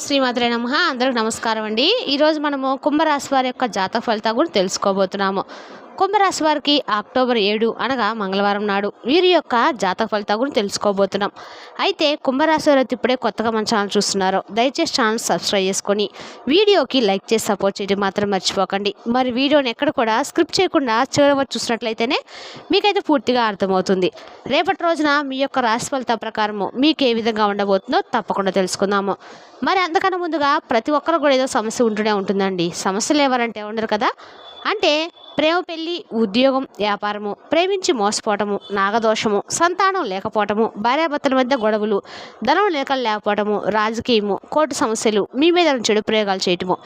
శ్రీమాత్రే నమ. అందరికి నమస్కారం అండి. ఈరోజు మనము కుంభరాశి వారి యొక్క జాతక ఫలితాలు కూడా తెలుసుకోబోతున్నాము. కుంభరాశి వారికి అక్టోబర్ ఏడు అనగా మంగళవారం నాడు. వీరి యొక్క జాతక ఫలితాలు గురించి తెలుసుకోబోతున్నాం. అయితే కుంభరాశి వారు ఇప్పుడే కొత్తగా మన ఛానల్ చూస్తున్నారు. దయచేసి ఛానల్ సబ్స్క్రైబ్ చేసుకొని వీడియోకి లైక్ చేసి సపోర్ట్ చేయడం మాత్రం మర్చిపోకండి. మరి వీడియోని ఎక్కడ కూడా స్క్రిప్ట్ చేయకుండా చివరి చూసినట్లయితేనే మీకైతే పూర్తిగా అర్థమవుతుంది. రేపటి రోజున మీ యొక్క రాశి ఫలితాల ప్రకారము మీకు ఏ విధంగా ఉండబోతుందో తప్పకుండా తెలుసుకుందాము. మరి అంతకన్నా ముందుగా ప్రతి ఒక్కరు కూడా ఏదో సమస్య ఉంటూనే ఉంటుందండి. సమస్యలు ఎవరంటే ఉండరు కదా. అంటే ప్రేమ పెళ్ళి ఉద్యోగం వ్యాపారము ప్రేమించి మోసపోవటము నాగదోషము సంతానం లేకపోవటము భార్యాభర్తల మధ్య గొడవలు ధనం లేక లేకపోవటము రాజకీయము కోర్టు సమస్యలు మీ మీద చెడు ప్రయోగాలు చేయటము.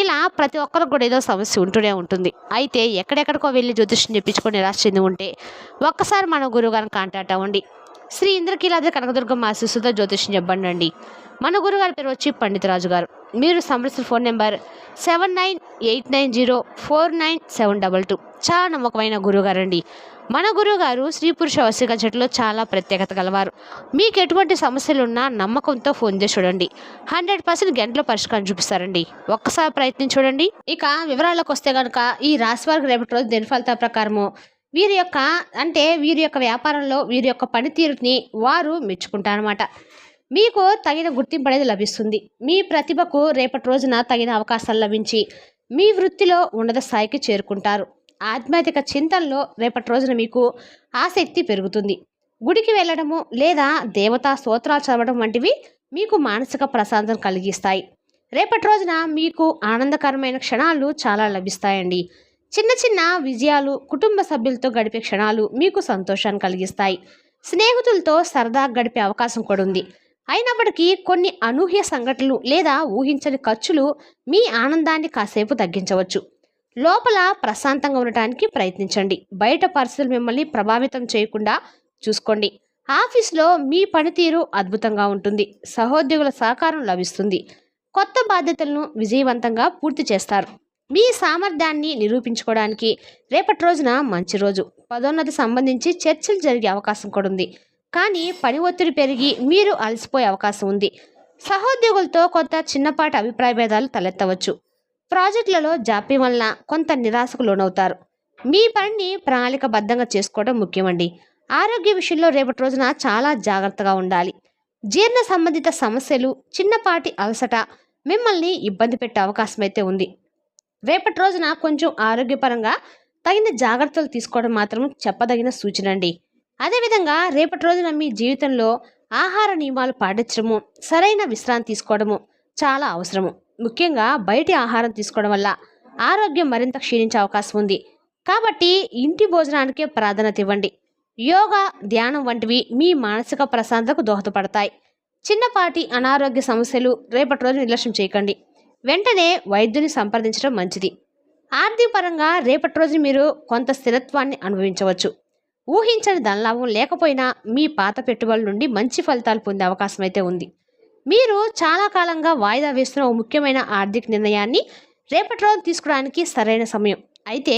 ఇలా ప్రతి ఒక్కరికి కూడా ఏదో సమస్య ఉంటూనే ఉంటుంది. అయితే ఎక్కడెక్కడికో వెళ్ళి జ్యోతిష్యం చెప్పించుకొని నిరాశ చెంది ఉంటే ఒక్కసారి మన గురువుగారిని కాంటాక్ట్ అవ్వండి. శ్రీ ఇంద్రకీలాద్రి కనకదుర్గమ్మ ఆశీస్సుతో జ్యోతిష్యం చెప్పండి అండి మన గురుగారి పేరు వచ్చి పండితరాజు గారు. మీరు సంప్రదించిన phone number seven nine eight nine zero four nine seven double two. చాలా నమ్మకమైన గురువుగారు అండి. మన గురువుగారు స్త్రీ పురుష వసిక జట్టులో చాలా ప్రత్యేకత గలవారు. మీకు ఎటువంటి సమస్యలు ఉన్నా నమ్మకంతో ఫోన్ చేసి చూడండి. హండ్రెడ్ పర్సెంట్ గంటలో పరిష్కారం చూపిస్తారండి. ఒక్కసారి ప్రయత్నించి చూడండి. ఇక వివరాలకు వస్తే కనుక ఈ రాశి వారికి రేపటి రోజు దిన ఫలితాల ప్రకారము వీరి యొక్క అంటే వీరి యొక్క వ్యాపారంలో వీరి యొక్క పనితీరుని వారు మెచ్చుకుంటారనమాట మీకు తగిన గుర్తింపు అనేది లభిస్తుంది. మీ ప్రతిభకు రేపటి రోజున తగిన అవకాశాలు లభించి మీ వృత్తిలో ఉన్నత స్థాయికి చేరుకుంటారు. ఆధ్యాత్మిక చింతనలో రేపటి రోజున మీకు ఆసక్తి పెరుగుతుంది. గుడికి వెళ్ళడము లేదా దేవతా స్తోత్రాలు చదవడం వంటివి మీకు మానసిక ప్రశాంతం కలిగిస్తాయి. రేపటి రోజున మీకు ఆనందకరమైన క్షణాలు చాలా లభిస్తాయండి. చిన్న చిన్న విజయాలు కుటుంబ సభ్యులతో గడిపే క్షణాలు మీకు సంతోషాన్ని కలిగిస్తాయి. స్నేహితులతో సరదా గడిపే అవకాశం కూడా ఉంది. అయినప్పటికీ కొన్ని అనూహ్య సంఘటనలు లేదా ఊహించని ఖర్చులు మీ ఆనందాన్ని కాసేపు తగ్గించవచ్చు. లోపల ప్రశాంతంగా ఉండటానికి ప్రయత్నించండి. బయట పరిస్థితులు మిమ్మల్ని ప్రభావితం చేయకుండా చూసుకోండి. ఆఫీస్లో మీ పనితీరు అద్భుతంగా ఉంటుంది. సహోద్యోగుల సహకారం లభిస్తుంది. కొత్త బాధ్యతలను విజయవంతంగా పూర్తి చేస్తారు. మీ సామర్థ్యాన్ని నిరూపించుకోవడానికి రేపటి రోజున మంచి రోజు. పదోన్నతి సంబంధించి చర్చలు జరిగే అవకాశం కూడా ఉంది. కానీ పని ఒత్తిడి పెరిగి మీరు అలసిపోయే అవకాశం ఉంది. సహోద్యోగులతో కొంత చిన్నపాటి అభిప్రాయ భేదాలు తలెత్తవచ్చు. ప్రాజెక్టులలో జాప్యం వలన కొంత నిరాశకు లోనవుతారు. మీ పనిని ప్రణాళికబద్ధంగా చేసుకోవడం ముఖ్యమండి. ఆరోగ్య విషయంలో రేపటి రోజున చాలా జాగ్రత్తగా ఉండాలి. జీర్ణ సంబంధిత సమస్యలు చిన్నపాటి అలసట మిమ్మల్ని ఇబ్బంది పెట్టే అవకాశం అయితే ఉంది. రేపటి రోజున కొంచెం ఆరోగ్యపరంగా తగిన జాగ్రత్తలు తీసుకోవడం మాత్రం చెప్పదగిన సూచన అండి. అదేవిధంగా రేపటి రోజున మీ జీవితంలో ఆహార నియమాలు పాటించడము సరైన విశ్రాంతి తీసుకోవడము చాలా అవసరము. ముఖ్యంగా బయటి ఆహారం తీసుకోవడం వల్ల ఆరోగ్యం మరింత క్షీణించే అవకాశం ఉంది. కాబట్టి ఇంటి భోజనానికే ప్రాధాన్యత ఇవ్వండి. యోగా ధ్యానం వంటివి మీ మానసిక ప్రశాంతతకు దోహదపడతాయి. చిన్నపాటి అనారోగ్య సమస్యలు రేపటి రోజు నిర్లక్ష్యం చేయకండి. వెంటనే వైద్యుని సంప్రదించడం మంచిది. ఆర్థిక పరంగా రేపటి రోజు మీరు కొంత స్థిరత్వాన్ని అనుభవించవచ్చు. ఊహించని ధనలాభం లేకపోయినా మీ పాత పెట్టుబడుల నుండి మంచి ఫలితాలు పొందే అవకాశం అయితే ఉంది. మీరు చాలా కాలంగా వాయిదా వేస్తున్న ఓ ముఖ్యమైన ఆర్థిక నిర్ణయాన్ని రేపటి రోజు తీసుకోవడానికి సరైన సమయం. అయితే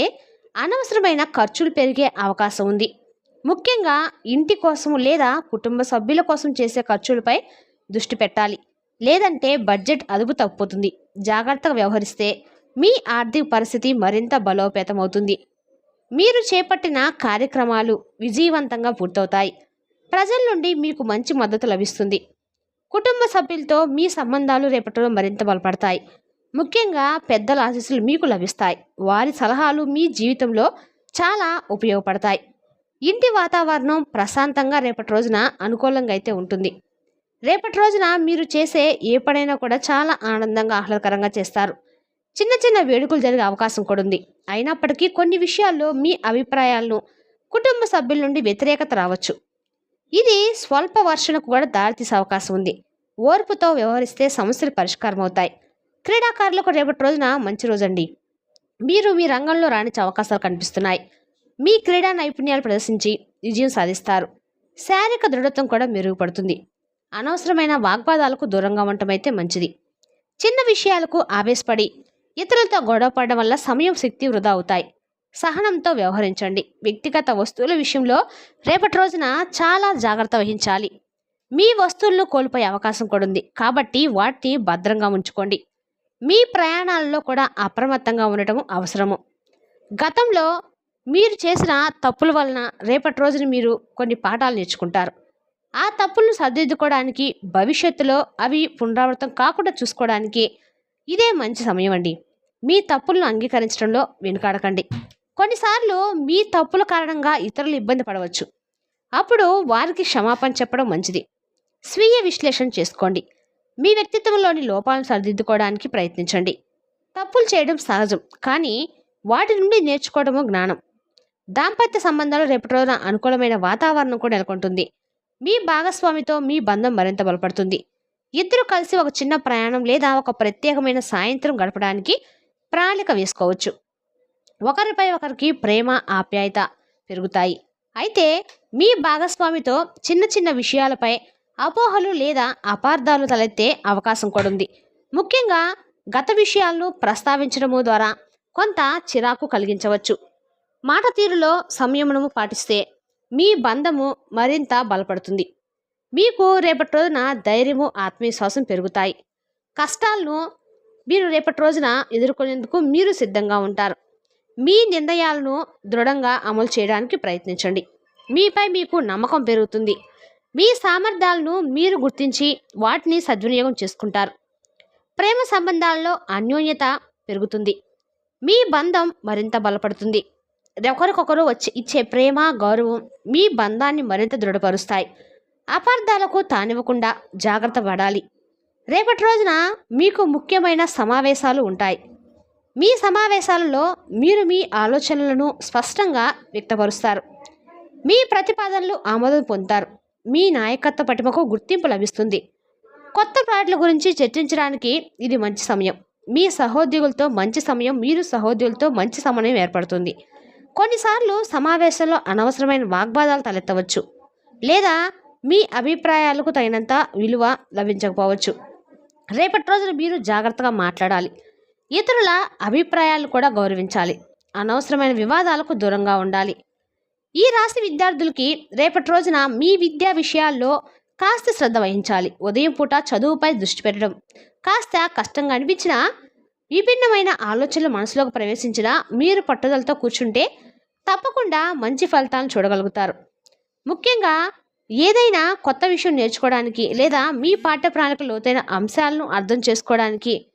అనవసరమైన ఖర్చులు పెరిగే అవకాశం ఉంది. ముఖ్యంగా ఇంటి కోసం లేదా కుటుంబ సభ్యుల కోసం చేసే ఖర్చులపై దృష్టి పెట్టాలి. లేదంటే బడ్జెట్ అదుపు తప్పుతుంది జాగ్రత్తగా వ్యవహరిస్తే మీ ఆర్థిక పరిస్థితి మరింత బలోపేతమవుతుంది. మీరు చేపట్టిన కార్యక్రమాలు విజయవంతంగా పూర్తవుతాయి. ప్రజల నుండి మీకు మంచి మద్దతు లభిస్తుంది. కుటుంబ సభ్యులతో మీ సంబంధాలు రేపటిలో మరింత బలపడతాయి. ముఖ్యంగా పెద్దల ఆశీస్సులు మీకు లభిస్తాయి. వారి సలహాలు మీ జీవితంలో చాలా ఉపయోగపడతాయి. ఇంటి వాతావరణం ప్రశాంతంగా రేపటి రోజున అనుకూలంగా అయితే ఉంటుంది. రేపటి రోజున మీరు చేసే ఏ పనైనా కూడా చాలా ఆనందంగా ఆహ్లాదకరంగా చేస్తారు. చిన్న చిన్న వేడుకలు జరిగే అవకాశం కూడా ఉంది. అయినప్పటికీ కొన్ని విషయాల్లో మీ అభిప్రాయాలను కుటుంబ సభ్యుల నుండి వ్యతిరేకత రావచ్చు. ఇది స్వల్ప వర్షణకు కూడా దారితీసే అవకాశం ఉంది. ఓర్పుతో వ్యవహరిస్తే సమస్యలు పరిష్కారం అవుతాయి క్రీడాకారులకు రేపటి రోజున మంచి రోజండి. మీరు మీ రంగంలో రాణించే అవకాశాలు కనిపిస్తున్నాయి. మీ క్రీడా నైపుణ్యాలు ప్రదర్శించి విజయం సాధిస్తారు. శారీరక దృఢత్వం కూడా మెరుగుపడుతుంది. అనవసరమైన వాగ్వాదాలకు దూరంగా ఉండటం అయితే మంచిది. చిన్న విషయాలకు ఆవేశపడి ఇతరులతో గొడవ పడడం వల్ల సమయం శక్తి వృధా అవుతాయి. సహనంతో వ్యవహరించండి. వ్యక్తిగత వస్తువుల విషయంలో రేపటి రోజున చాలా జాగ్రత్త వహించాలి. మీ వస్తువులను కోల్పోయే అవకాశం కూడా ఉంది. కాబట్టి వాటిని భద్రంగా ఉంచుకోండి. మీ ప్రయాణాలలో కూడా అప్రమత్తంగా ఉండటం అవసరము. గతంలో మీరు చేసిన తప్పుల వలన రేపటి రోజున మీరు కొన్ని పాఠాలు నేర్చుకుంటారు. ఆ తప్పులను సరిదిద్దుకోవడానికి భవిష్యత్తులో అవి పునరావృతం కాకుండా చూసుకోవడానికి ఇదే మంచి సమయం అండి. మీ తప్పులను అంగీకరించడంలో వెనుకాడకండి. కొన్నిసార్లు మీ తప్పుల కారణంగా ఇతరులు ఇబ్బంది పడవచ్చు. అప్పుడు వారికి క్షమాపణ చెప్పడం మంచిది. స్వీయ విశ్లేషణ చేసుకోండి. మీ వ్యక్తిత్వంలోని లోపాలను సరిదిద్దుకోవడానికి ప్రయత్నించండి. తప్పులు చేయడం సహజం కానీ వాటి నుండి నేర్చుకోవడము జ్ఞానం. దాంపత్య సంబంధాలు రేపటి రోజున అనుకూలమైన వాతావరణం కూడా నెలకొంటుంది. మీ భాగస్వామితో మీ బంధం మరింత బలపడుతుంది. ఇద్దరు కలిసి ఒక చిన్న ప్రయాణం లేదా ఒక ప్రత్యేకమైన సాయంత్రం గడపడానికి ప్రణాళిక వేసుకోవచ్చు. ఒకరిపై ఒకరికి ప్రేమ ఆప్యాయత పెరుగుతాయి. అయితే మీ భాగస్వామితో చిన్న చిన్న విషయాలపై అపోహలు లేదా అపార్థాలు తలెత్తే అవకాశం కూడా ఉంది. ముఖ్యంగా గత విషయాలను ప్రస్తావించడము ద్వారా కొంత చిరాకు కలిగించవచ్చు. మాట తీరులో సంయమనము పాటిస్తే మీ బంధము మరింత బలపడుతుంది. మీకు రేపటి రోజున ధైర్యము ఆత్మవిశ్వాసం పెరుగుతాయి. కష్టాలను మీరు రేపటి రోజున ఎదుర్కొనేందుకు మీరు సిద్ధంగా ఉంటారు. మీ నిర్ణయాలను దృఢంగా అమలు చేయడానికి ప్రయత్నించండి. మీపై మీకు నమ్మకం పెరుగుతుంది. మీ సామర్థ్యాలను మీరు గుర్తించి వాటిని సద్వినియోగం చేసుకుంటారు. ప్రేమ సంబంధాల్లో అన్యోన్యత పెరుగుతుంది. మీ బంధం మరింత బలపడుతుంది. ఒకరికొకరు వచ్చి ఇచ్చే ప్రేమ గౌరవం మీ బంధాన్ని మరింత దృఢపరుస్తాయి. అపార్థాలకు తానివ్వకుండా జాగ్రత్త పడాలి. రేపటి రోజున మీకు ముఖ్యమైన సమావేశాలు ఉంటాయి. మీ సమావేశాలలో మీరు మీ ఆలోచనలను స్పష్టంగా వ్యక్తపరుస్తారు. మీ ప్రతిపాదనలు ఆమోదం పొందుతారు. మీ నాయకత్వ పటిమకు గుర్తింపు లభిస్తుంది. కొత్త ప్రాజెక్టుల గురించి చర్చించడానికి ఇది మంచి సమయం. మీ సహోద్యోగులతో మంచి సమయం మీరు సహోద్యోగులతో మంచి సమన్వయం ఏర్పడుతుంది. కొన్నిసార్లు సమావేశంలో అనవసరమైన వాగ్వాదాలు తలెత్తవచ్చు. లేదా మీ అభిప్రాయాలకు తగినంత విలువ లభించకపోవచ్చు. రేపటి రోజున మీరు జాగ్రత్తగా మాట్లాడాలి. ఇతరుల అభిప్రాయాలు కూడా గౌరవించాలి. అనవసరమైన వివాదాలకు దూరంగా ఉండాలి. ఈ రాశి విద్యార్థులకి రేపటి రోజున మీ విద్యా విషయాల్లో కాస్త శ్రద్ధ వహించాలి. ఉదయం పూట చదువుపై దృష్టి పెట్టడం కాస్త కష్టంగా అనిపించినా విభిన్నమైన ఆలోచనలు మనసులోకి ప్రవేశించినా మీరు పట్టుదలతో కూర్చుంటే తప్పకుండా మంచి ఫలితాలను చూడగలుగుతారు. ముఖ్యంగా ఏదైనా కొత్త విషయం నేర్చుకోవడానికి లేదా మీ పాఠ్య ప్రణాళిక లోతైన అంశాలను అర్థం చేసుకోవడానికి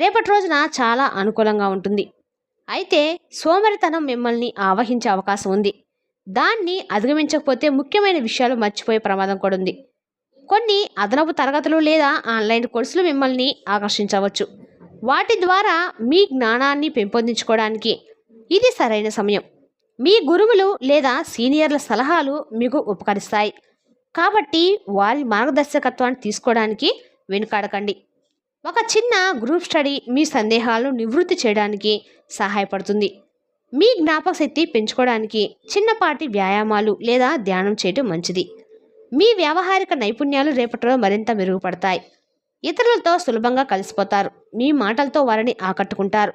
రేపటి రోజున చాలా అనుకూలంగా ఉంటుంది. అయితే సోమరితనం మిమ్మల్ని ఆవహించే అవకాశం ఉంది. దాన్ని అధిగమించకపోతే ముఖ్యమైన విషయాలు మర్చిపోయే ప్రమాదం కూడా ఉంది. కొన్ని అదనపు తరగతులు లేదా ఆన్లైన్ కోర్సులు మిమ్మల్ని ఆకర్షించవచ్చు. వాటి ద్వారా మీ జ్ఞానాన్ని పెంపొందించుకోవడానికి ఇది సరైన సమయం. మీ గురువులు లేదా సీనియర్ల సలహాలు మీకు ఉపకరిస్తాయి. కాబట్టి వారి మార్గదర్శకత్వాన్ని తీసుకోవడానికి వెనుకాడకండి. ఒక చిన్న గ్రూప్ స్టడీ మీ సందేహాలను నివృత్తి చేయడానికి సహాయపడుతుంది. మీ జ్ఞాపక శక్తి పెంచుకోవడానికి చిన్నపాటి వ్యాయామాలు లేదా ధ్యానం చేయటం మంచిది. మీ వ్యావహారిక నైపుణ్యాలు రేపటిలో మరింత మెరుగుపడతాయి. ఇతరులతో సులభంగా కలిసిపోతారు. మీ మాటలతో వారిని ఆకట్టుకుంటారు.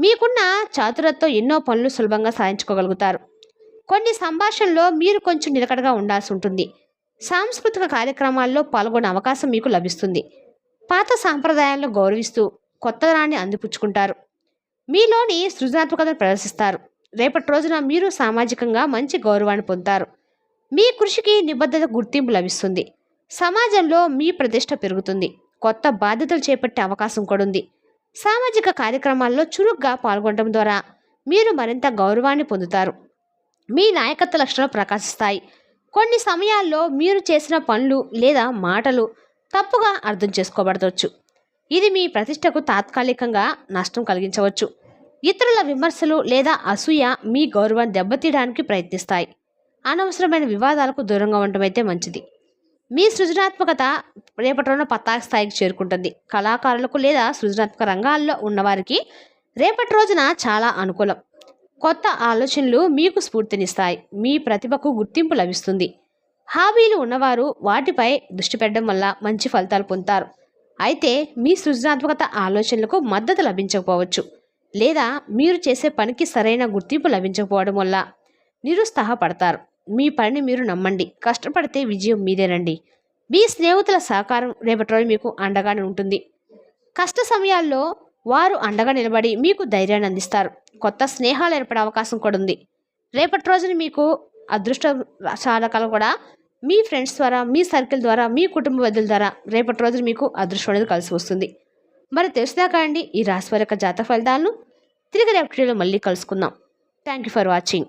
మీకున్న చాతురతో ఎన్నో పనులు సులభంగా సాధించుకోగలుగుతారు. కొన్ని సంభాషణలో మీరు కొంచెం నిలకడగా ఉండాల్సి ఉంటుంది. సాంస్కృతిక కార్యక్రమాల్లో పాల్గొనే అవకాశం మీకు లభిస్తుంది. పాత సాంప్రదాయాలను గౌరవిస్తూ కొత్తదనాన్ని అందిపుచ్చుకుంటారు. మీలోని సృజనాత్మకతను ప్రదర్శిస్తారు. రేపటి రోజున మీరు సామాజికంగా మంచి గౌరవాన్ని పొందుతారు. మీ కృషికి నిబద్ధత గుర్తింపు లభిస్తుంది. సమాజంలో మీ ప్రతిష్ట పెరుగుతుంది. కొత్త బాధ్యతలు చేపట్టే అవకాశం కూడా ఉంది. సామాజిక కార్యక్రమాల్లో చురుగ్గా పాల్గొనడం ద్వారా మీరు మరింత గౌరవాన్ని పొందుతారు. మీ నాయకత్వ లక్షణాలు ప్రకాశిస్తాయి. కొన్ని సమయాల్లో మీరు చేసిన పనులు లేదా మాటలు తప్పుగా అర్థం చేసుకోబడవచ్చు. ఇది మీ ప్రతిష్టకు తాత్కాలికంగా నష్టం కలిగించవచ్చు. ఇతరుల విమర్శలు లేదా అసూయ మీ గౌరవాన్ని దెబ్బతీయడానికి ప్రయత్నిస్తాయి. అనవసరమైన వివాదాలకు దూరంగా ఉండటం అయితే మంచిది. మీ సృజనాత్మకత రేపటి రోజున పతాక స్థాయికి చేరుకుంటుంది. కళాకారులకు లేదా సృజనాత్మక రంగాల్లో ఉన్నవారికి రేపటి రోజున చాలా అనుకూలం. కొత్త ఆలోచనలు మీకు స్ఫూర్తినిస్తాయి. మీ ప్రతిభకు గుర్తింపు లభిస్తుంది. హాబీలు ఉన్నవారు వాటిపై దృష్టి పెట్టడం వల్ల మంచి ఫలితాలు పొందుతారు. అయితే మీ సృజనాత్మకత ఆలోచనలకు మద్దతు లభించకపోవచ్చు. లేదా మీరు చేసే పనికి సరైన గుర్తింపు లభించకపోవడం వల్ల నిరుత్సాహపడతారు. మీ పనిని మీరు నమ్మండి. కష్టపడితే విజయం మీదేనండి. మీ స్నేహితుల సహకారం రేపటి రోజు మీకు అండగానే ఉంటుంది. కష్ట సమయాల్లో వారు అండగా నిలబడి మీకు ధైర్యాన్ని అందిస్తారు. కొత్త స్నేహాలు ఏర్పడే అవకాశం కూడా ఉంది. రేపటి రోజున మీకు అదృష్ట చాలకాలు కూడా మీ ఫ్రెండ్స్ ద్వారా మీ సర్కిల్ ద్వారా మీ కుటుంబ వ్యక్తుల ద్వారా రేపటి రోజున మీకు అదృష్టం అనేది కలిసి వస్తుంది. మరి తెలిసినాక అండి ఈ రాశి వారి యొక్క జాతక ఫలితాలను తిరిగి రేపటిలో మళ్ళీ కలుసుకుందాం. Thank you for watching